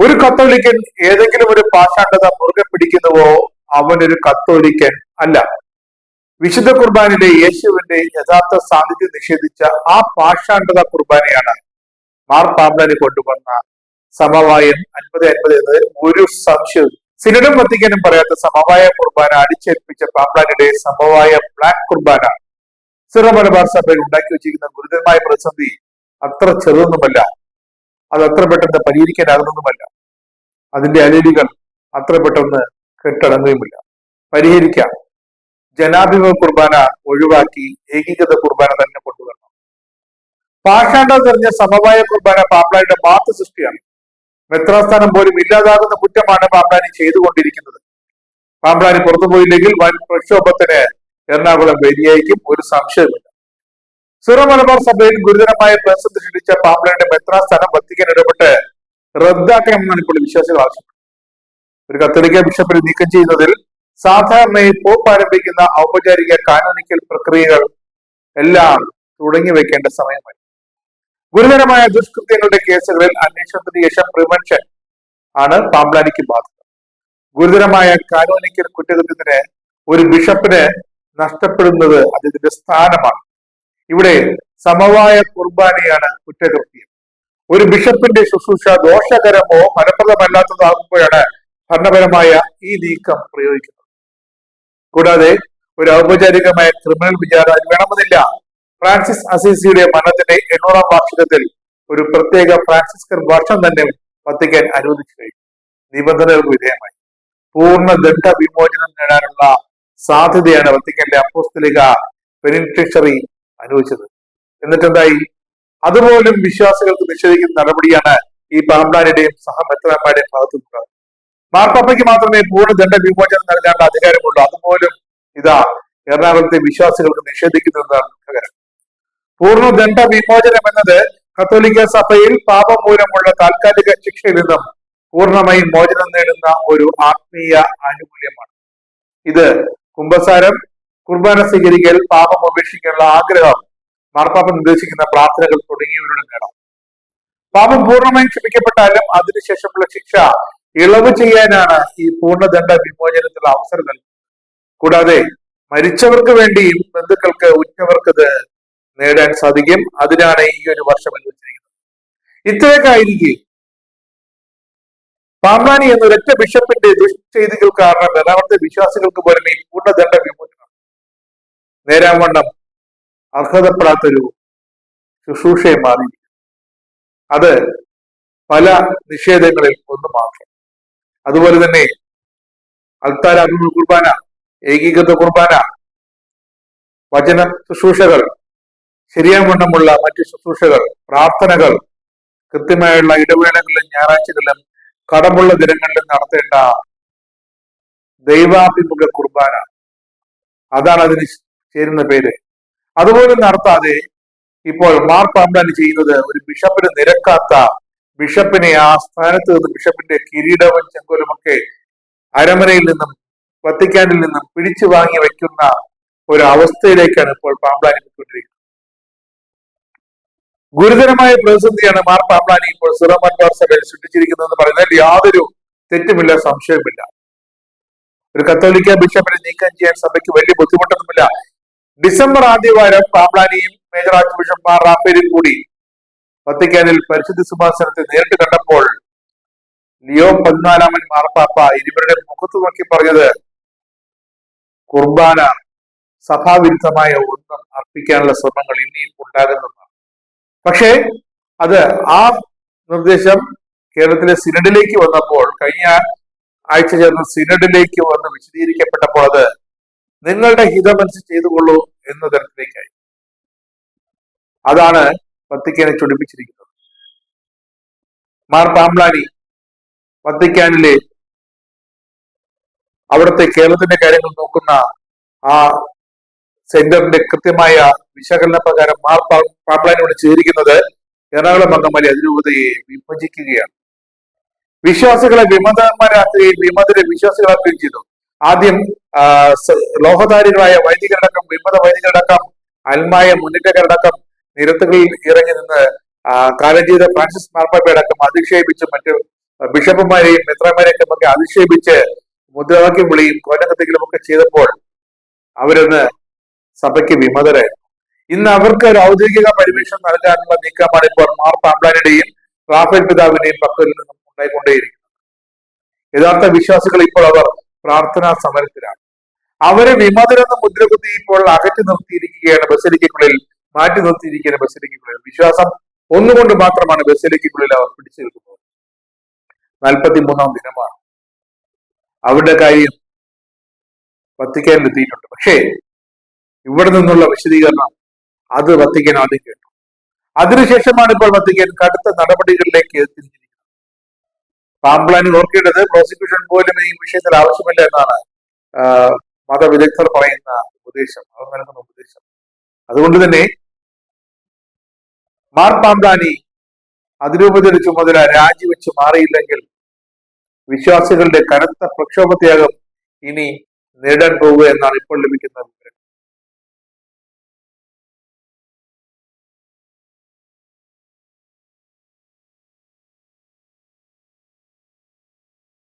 ഒരു കത്തോലിക്കൻ ഏതെങ്കിലും ഒരു പാഷാണ്ഡത മുറുകെ പിടിക്കുന്നുവോ അവൻ ഒരു കത്തോലിക്കൻ അല്ല. വിശുദ്ധ കുർബാനിലെ യേശുവിന്റെ യഥാർത്ഥ സാന്നിധ്യം നിഷേധിച്ച ആ പാഷാണ്ഡത കുർബാനയാണ് മാർ പാമ്പ്ലാനി കൊണ്ടുവന്ന സമവായം അൻപത് അൻപത് എന്നത് ഒരു സംശയവും സിനഡും വത്തിക്കാനും പറയാത്ത സമവായ കുർബാന അടിച്ചേൽപ്പിച്ച പാമ്പ്ലാനിയുടെ സമവായ ബ്ലാക്ക് കുർബാന സിറോ മലബാർ സഭയിൽ ഉണ്ടാക്കി വെച്ചിരിക്കുന്ന ഗുരുതരമായ പ്രതിസന്ധി അത്ര ചെറുതൊന്നുമല്ല. അത് അത്ര പെട്ടെന്ന് പരിഹരിക്കാനാകുന്നതുമല്ല. അതിന്റെ അലലികൾ അത്ര പെട്ടെന്ന് കെട്ടടങ്ങുകയുമില്ല. പരിഹരിക്കാം. ജനാഭിമുഖ കുർബാന ഒഴിവാക്കി ഏകീകൃത കുർബാന തന്നെ കൊണ്ടുവരണം. പാഷാണ്ട തെറിഞ്ഞ സമവായ കുർബാന പാപ്ലാനിന്റെ മാത്ര സൃഷ്ടിയാണ്. മെത്രാസ്ഥാനം പോലും ഇല്ലാതാകുന്ന കുറ്റമാണ് പാമ്പ്ലാനി ചെയ്തുകൊണ്ടിരിക്കുന്നത്. പാമ്പ്ലാനി പുറത്തുപോയില്ലെങ്കിൽ വൻ പ്രക്ഷോഭത്തിന് എറണാകുളം വേദിയായിരിക്കും ഒരു സംശയമില്ല സിറോ മലബാർ സഭയിൽ ഗുരുതരമായ പ്രതിസന്ധി ക്ഷണിച്ച പാമ്പ്ലാനിയുടെ മെത്രാസ്ഥാനം വത്തിക്കാൻ ഇടപെട്ട് റദ്ദാക്കണമെന്നാണ് ഇപ്പോൾ വിശ്വാസികൾ ആവശ്യപ്പെട്ടത് ഒരു കത്തോലിക്ക ബിഷപ്പിനെ നീക്കം ചെയ്യുന്നതിൽ സാധാരണയായി പോപ്പ് ആരംഭിക്കുന്ന ഔപചാരിക കാനോനിക്കൽ പ്രക്രിയകൾ എല്ലാം തുടങ്ങി വെക്കേണ്ട സമയമായി. ഗുരുതരമായ ദുഷ്കൃത്യങ്ങളുടെ കേസുകളിൽ അന്വേഷണത്തിന് ശേഷം പ്രിവെൻഷൻ ആണ് പാമ്പ്ലാനിക്ക് ബാധക ഗുരുതരമായ കാനോനിക്കൽ കുറ്റകൃത്യത്തിന് ഒരു ബിഷപ്പിന് നഷ്ടപ്പെടുന്നത് അദ്ദേഹത്തിന്റെ സ്ഥാനമാണ്. ഇവിടെ സമവായ കുർബാനയാണ് കുറ്റകൃത്യം. ഒരു ബിഷപ്പിന്റെ ശുശ്രൂഷ ദോഷകരമോ ഫലപ്രദമല്ലാത്തതോ ആകുമ്പോഴാണ് ഭരണപരമായ ഈ നീക്കം പ്രയോഗിക്കുന്നത്. കൂടാതെ ഒരു ഔപചാരികമായ ക്രിമിനൽ വിചാരണ വേണമെന്നില്ല. ഫ്രാൻസിസ് അസീസിയുടെ മരണത്തിന്റെ എണ്ണൂറാം വാർഷികത്തിൽ ഒരു പ്രത്യേക ഫ്രാൻസിസ്കർ വർഷം തന്നെ വത്തിക്കാൻ അനുവദിച്ചു കഴിഞ്ഞു. നിബന്ധനകൾക്ക് വിധേയമായി. പൂർണ ദണ്ഡ വിമോചനം നേടാനുള്ള സാധ്യതയാണ് വത്തിക്കന്റെ അപ്പോസ്തലിക പെനിന്ററി അനുവദിച്ചത്. എന്നിട്ടെന്തായി? അതുപോലും വിശ്വാസികൾക്ക് നിഷേധിക്കുന്ന നടപടിയാണ് ഈ പാമ്പ്ലാനിന്റെയും സഹമെത്രന്മാരുടെയും ഭാഗത്തു നിന്നുള്ളത് മാർപ്പാപ്പയ്ക്ക് മാത്രമേ പൂർണ ദണ്ഡ വിമോചനം നൽകാനുള്ള അധികാരമുള്ളൂ. അതുപോലും ഇതാ എറണാകുളത്തെ വിശ്വാസികൾക്ക് നിഷേധിക്കുന്നതാണ് ദുഃഖകരം പൂർണ ദണ്ഡ വിമോചനം എന്നത് കത്തോലിക്ക സഭയിൽ പാപം മൂലമുള്ള താൽക്കാലിക ശിക്ഷയിൽ നിന്നും പൂർണമായും മോചനം നേടുന്ന ഒരു ആത്മീയ ആനുകൂല്യമാണ്. ഇത് കുംഭസാരം കുർബാന സ്വീകരിക്കൽ പാപം ഉപേക്ഷിക്കാനുള്ള ആഗ്രഹം മാർപ്പാപ്പ നിർദ്ദേശിക്കുന്ന പ്രാർത്ഥനകൾ തുടങ്ങിയവരുടെ നേടാം. പാപം പൂർണമായും ക്ഷമിക്കപ്പെട്ടാലും അതിനുശേഷമുള്ള ശിക്ഷ ഇളവ് ചെയ്യാനാണ് ഈ പൂർണദണ്ഡ വിമോചനത്തിലുള്ള അവസരം നൽകുന്നത് കൂടാതെ മരിച്ചവർക്ക് വേണ്ടിയും ബന്ധുക്കൾക്ക് ഉറ്റവർക്ക് ഇത് നേടാൻ സാധിക്കും. അതിനാണ് ഈ ഒരു വർഷം അനുവദിച്ചിരിക്കുന്നത്. ഇത്രയൊക്കെ പാമ്പാനി എന്ന ഒരൊറ്റ ബിഷപ്പിന്റെ ദുഷ്ചെയ്തികൾ കാരണം എറണാകുളത്തെ വിശ്വാസികൾക്ക് പോലും ഈ പൂർണദണ്ഡ വിമോചനം നേരാവണ്ണം അർഹതപ്പെടാത്തൊരു ശുശ്രൂഷയെ മാറി. അത് പല നിഷേധങ്ങളിൽ ഒന്ന് മാത്രം. അതുപോലെ തന്നെ അൽത്താര അഭിമുഖ കുർബാന ഏകീകൃത കുർബാന വചന ശുശ്രൂഷകൾ ശരിയാവണ്ണമുള്ള മറ്റ് ശുശ്രൂഷകൾ പ്രാർത്ഥനകൾ കൃത്യമായുള്ള ഇടവേളകളിലും ഞായറാഴ്ചകളിലും കടമുള്ള ദിനങ്ങളിലും നടത്തേണ്ട ദൈവാഭിമുഖ കുർബാന. അതാണ് അതിന് ചേരുന്ന പേര്. അതുപോലും നടത്താതെ ഇപ്പോൾ മാർപ്പാമ്പാൻ ചെയ്യുന്നത് ഒരു ബിഷപ്പിന് നിരക്കാത്ത ബിഷപ്പിനെ ആ സ്ഥാനത്ത് നിന്ന് ബിഷപ്പിന്റെ കിരീടവും ചെങ്കോലുമൊക്കെ അരമനയിൽ നിന്നും വത്തിക്കാനിൽ നിന്നും പിടിച്ചു വാങ്ങി വയ്ക്കുന്ന ഒരു അവസ്ഥയിലേക്കാണ് ഇപ്പോൾ പാമ്പ്ലാനി പോയിക്കൊണ്ടിരിക്കുന്നത്. ഗുരുതരമായ പ്രതിസന്ധിയാണ് മാർ പാമ്പ്ലാനി ഇപ്പോൾ സിറമൻവാർ സഭയിൽ സൃഷ്ടിച്ചിരിക്കുന്നതെന്ന് പറയുന്നതിൽ യാതൊരു തെറ്റുമില്ല സംശയമില്ല ഒരു കത്തോലിക്ക ബിഷപ്പിനെ നീക്കം ചെയ്യാൻ സഭയ്ക്ക് വലിയ ബുദ്ധിമുട്ടൊന്നുമില്ല. ഡിസംബർ ആദ്യവാരം പാപ്ലാനിയും മേജർ ആർച്ച് ബിഷപ്പ് മാർ റാഫേലും കൂടി വത്തിക്കാനിൽ പരിശുദ്ധ സിംഹാസനത്തെ നേരിട്ട് കണ്ടപ്പോൾ ലിയോ പതിനാലാമൻ മാർപ്പാപ്പ ഇരുവരുടെ മുഖത്ത് നോക്കി പറഞ്ഞത് കുർബാന സഭാവിരുദ്ധമായ ഒന്നും അർപ്പിക്കാനുള്ള ശ്രമങ്ങൾ ഇനിയും ഉണ്ടാകുന്നതാണ് പക്ഷേ അത് ആ നിർദ്ദേശം കേരളത്തിലെ സിനഡിലേക്ക് വന്നപ്പോൾ കഴിഞ്ഞ ആഴ്ച ചേർന്ന സിനഡിലേക്ക് വന്ന് വിശദീകരിക്കപ്പെട്ടപ്പോൾ അത് നിങ്ങളുടെ ഹിതമനുസരിച്ച് ചെയ്തുകൊള്ളൂ എന്ന തരത്തിലേക്കായി. അതാണ് വത്തിക്കാനെ ചൊടിപ്പിച്ചിരിക്കുന്നത്. മാർ പാംലാനി വത്തിക്കാനിലെ അവിടുത്തെ കേരളത്തിന്റെ കാര്യങ്ങൾ നോക്കുന്ന ആ സെന്ററിന്റെ കൃത്യമായ വിശകലന പ്രകാരം മാർ പാംലാനിയോട് ചേരിക്കുന്നത് എറണാകുളം അങ്കമാലി അതിരൂപതയെ വിഭജിക്കുകയാണ്. വിശ്വാസികളെ വിമതന്മാരാക്കുകയും വിമതരെ വിശ്വാസികളാക്കുകയും ചെയ്തു. ആദ്യം ലോഹധാരികളായ വൈദികരടക്കം വിമത വൈദികരടക്കം അൽമായ മുന്നേറ്റക്കാരടക്കം നിരത്തുകളിൽ ഇറങ്ങി നിന്ന് കാലജീവിത ഫ്രാൻസിസ് മാർപ്പാപ്പയടക്കം അധിക്ഷേപിച്ച് മറ്റു ബിഷപ്പുമാരെയും മെത്രമാരെയൊക്കെ ഒക്കെ അധിക്ഷേപിച്ച് മുദ്രാവാക്യം വിളിയും കൊലകത്തിക്കലും ഒക്കെ ചെയ്തപ്പോൾ അവരൊന്ന് സഭയ്ക്ക് വിമതരായിരുന്നു ഇന്ന് അവർക്ക് ഒരു ഔദ്യോഗിക പരിവേഷം നൽകാനുള്ള നീക്കമാണ് ഇപ്പോൾ മാർ റാഫേൽ പിതാവിന്റെയും പക്കലിൽ നിന്നും ഉണ്ടായിക്കൊണ്ടേയിരിക്കുന്നത്. യഥാർത്ഥ വിശ്വാസികൾ ഇപ്പോൾ അവർ പ്രാർത്ഥനാ സമരത്തിലാണ്. അവരെ വിമതരെന്ന് മുദ്രകുത്തി ഇപ്പോൾ അകറ്റി നിർത്തിയിരിക്കുകയാണ് ബസലിക്കുള്ളിൽ മാറ്റി നിർത്തിയിരിക്കുകയാണ് ബസലിക്കുള്ളിൽ വിശ്വാസം ഒന്നുകൊണ്ട് മാത്രമാണ് ബസലിക്കുള്ളിൽ അവർ പിടിച്ചു നിൽക്കുന്നത്. നാൽപ്പത്തി മൂന്നാം ദിനമാണ്. അവരുടെ കാര്യം വത്തിക്കാനിലെത്തിയിട്ടുണ്ട് പക്ഷേ ഇവിടെ നിന്നുള്ള വിശദീകരണം അത് വത്തിക്കാൻ ആദ്യം കേട്ടു. അതിനുശേഷമാണ് ഇപ്പോൾ വത്തിക്കാൻ കടുത്ത നടപടികളിലേക്ക് തിരിഞ്ഞിരിക്കുന്നത്. പാമ്പ്ലാനിൽ ഓർക്കേണ്ടത് പ്രോസിക്യൂഷൻ പോലും ഈ വിഷയത്തിൽ ആവശ്യമില്ല എന്നാണ് മതവിദഗ്ധർ പറയുന്ന ഉപദേശം അവർ നൽകുന്ന ഉപദേശം. അതുകൊണ്ട് തന്നെ മാർ പാമ്പ്ലാനി അതിരൂപതയുടെ ചുമതല രാജിവെച്ച് മാറിയില്ലെങ്കിൽ വിശ്വാസികളുടെ കനത്ത പ്രക്ഷോഭത്യാഗം ഇനി നേടാൻ പോവുക എന്നാണ് ഇപ്പോൾ ലഭിക്കുന്ന